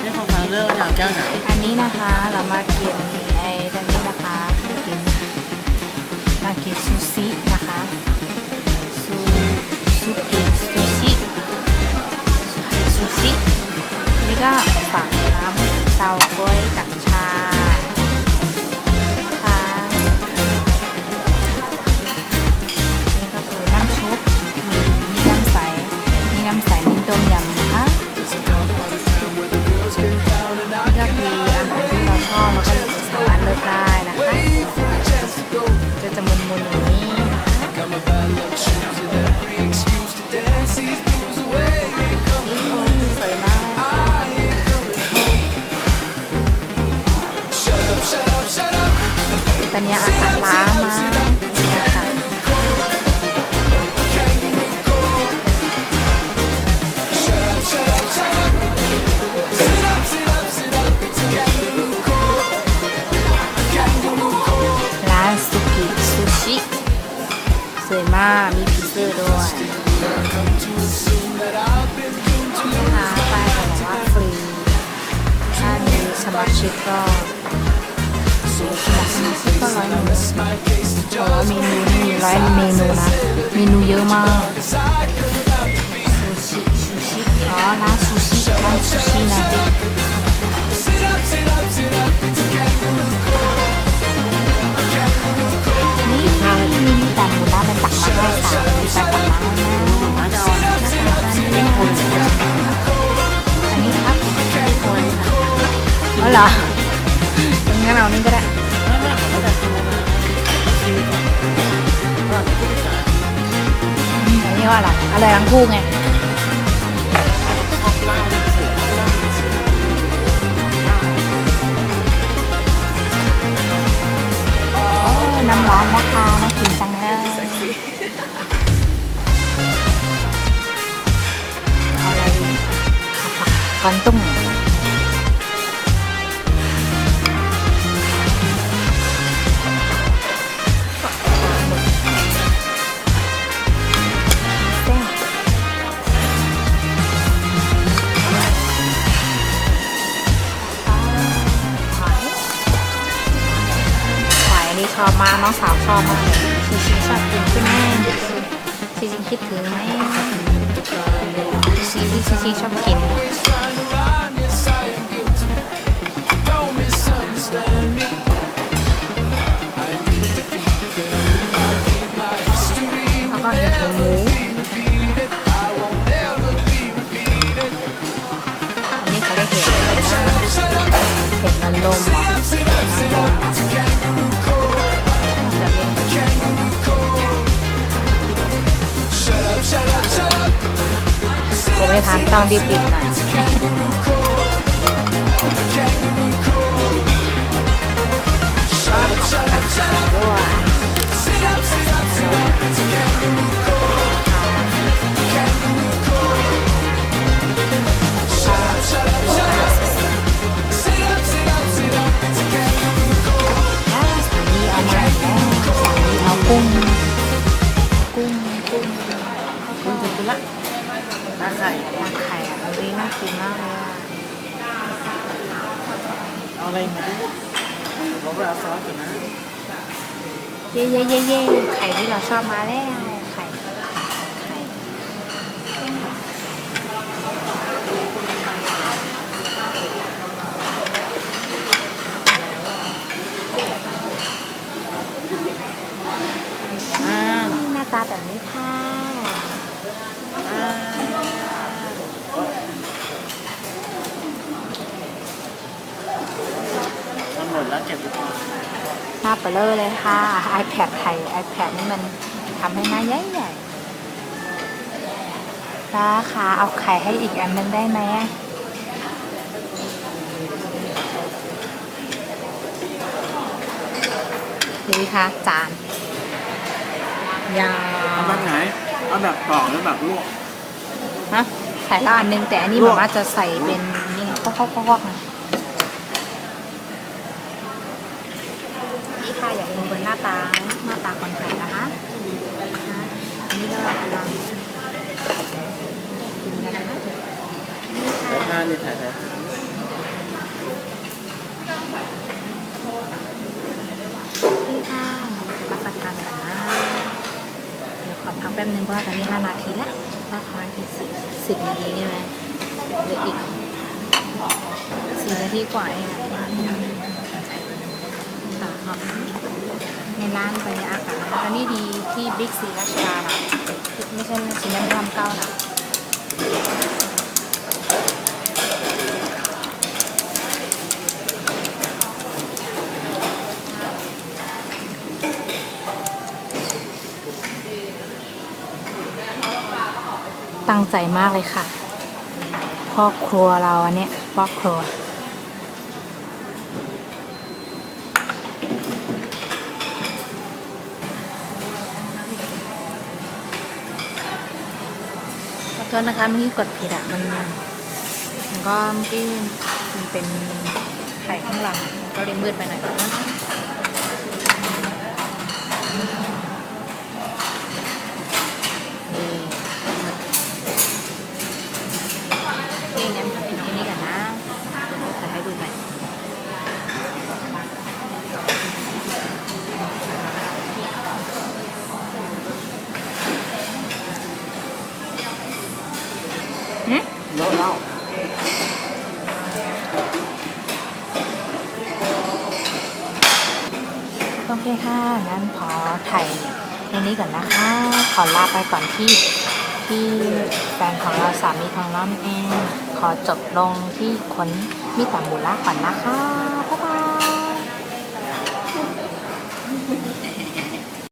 ให้ควาฟังเรื่องอยากแก้วไหนอันนี้นะคะเรามากินไอ้ตัวนี้นะคะกินมากินซูชินะคะซูซูกิซูชิซูชินี่ก็ฝั่งน้ำเตาก้อยกับชา มาก มีพิซซ่าด้วยนะคะป้ายเขาบอกว่าฟรีถ้ามีสมาชิกก็สมาชิกก็ร้อยหนึ่งแต่ว่าเมนูนี่มีร้อยเมนูนะเมนูเยอะมากซูชิซูชิอ๋อร้านซูชิร้านซูชินะ เหรองั้นเอานี่ก็ได้ไม่ไม่ผมไม่ได้กินเลยชีวิตก่อนก็ผู้ชายอันนี้ว่าอะไรอะไรทั้งคู่ไงออกเหล้าเนี่ยเสียเหล้าเนี่ยเสียโอ้น้ำร้อนนะคะน่ากินจังเลยเอาอะไรดีผักกอนตุ้ง นี่ชอบมากน้องสาวชอบมากเลยชิชิชอบกินใช่ไหมชิชิคิดถึงไหมชิชิชิชิชอบกินแล้วก็เห็ดหูหมูอันนี้เขาเรียกเห็ดอะไรนะเห็ดนางรมเหรอ ผมไม่ทานต้องรีบๆหน่อยด้วยแล้วสามีเอามาแล้วสามีเอากุ้งกุ้งกุ้งคุณจะ กินละตาไข่ยางไข่อะมันดีน่ากินมากเลยอะเอาอะไรมาดิผมไปเอาซอสก่อนนะเย่เย่เย่เย่ไข่ที่เราชอบมาแล้วไข่ไข่ อ่า หน้าตาแบบนี้ค่ะ อ่ามันหมด แล้วเก็บดีกว่าหน้าเปลเลอร์เลยค่ะ iPad ไทย iPad นี่มันทำให้หน้าใหญ่ใหญ่ๆราคาเอาไข่ให้อีกอันนึงได้ไหมอะดีค่ะ จานยาเอาแบบไหน เอาแบบกรอบหรือแบบลวกฮะใส่ละอันนึงแต่อันนี้ลแบวกบว่าจะใส่เป็นนี่ไงก็ก็ก็ไงนี่ค่ะอยากดูบนหน้าตาหน้าตาคนไข่นะคะนะคะ อันนี้ก็กำลังกินกันนะคะนี่แล้วค่ะหน้านี่ถ่ายถ่ายนพี่ข้าวรับประทานกันนะเดี๋ยวขอพักแป๊บนึงเพราะว่าตอนนี้ห้านาทีแล้วก็ขออีกสิบสิบนาทีนี่ไหมเหลืออีกสี่นาทีกว่าเองนะค่ะครับในร้านบรรยากาศนะคะนี่ดีที่บิ๊กซีรัชดานะ ไม่ใช่ซีนันพรามเก้านะตั้งใจมากเลยค่ะพ่อครัวเราอันเนี้ยพ่อครัว ขอโท ษนะคะเมื่อกี้กดผิดอะมันมันก็เมื่อกี้มันเป็นไข่ข้างหลังก็เลยมืดไปหน่อยนะคะนี่นี่นกินที่นี่กันนะเดี๋ยวจะให้ดูใหม่หืม เลอะแล้วโอเคค่ะงั้นพอถ่ายในนี้ก่อนนะคะ ขอลาไปก่อนที่ที่แฟนของเราสามีของเราเอง ขอจบลงที่คนมิตรบุระก่อนนะคะ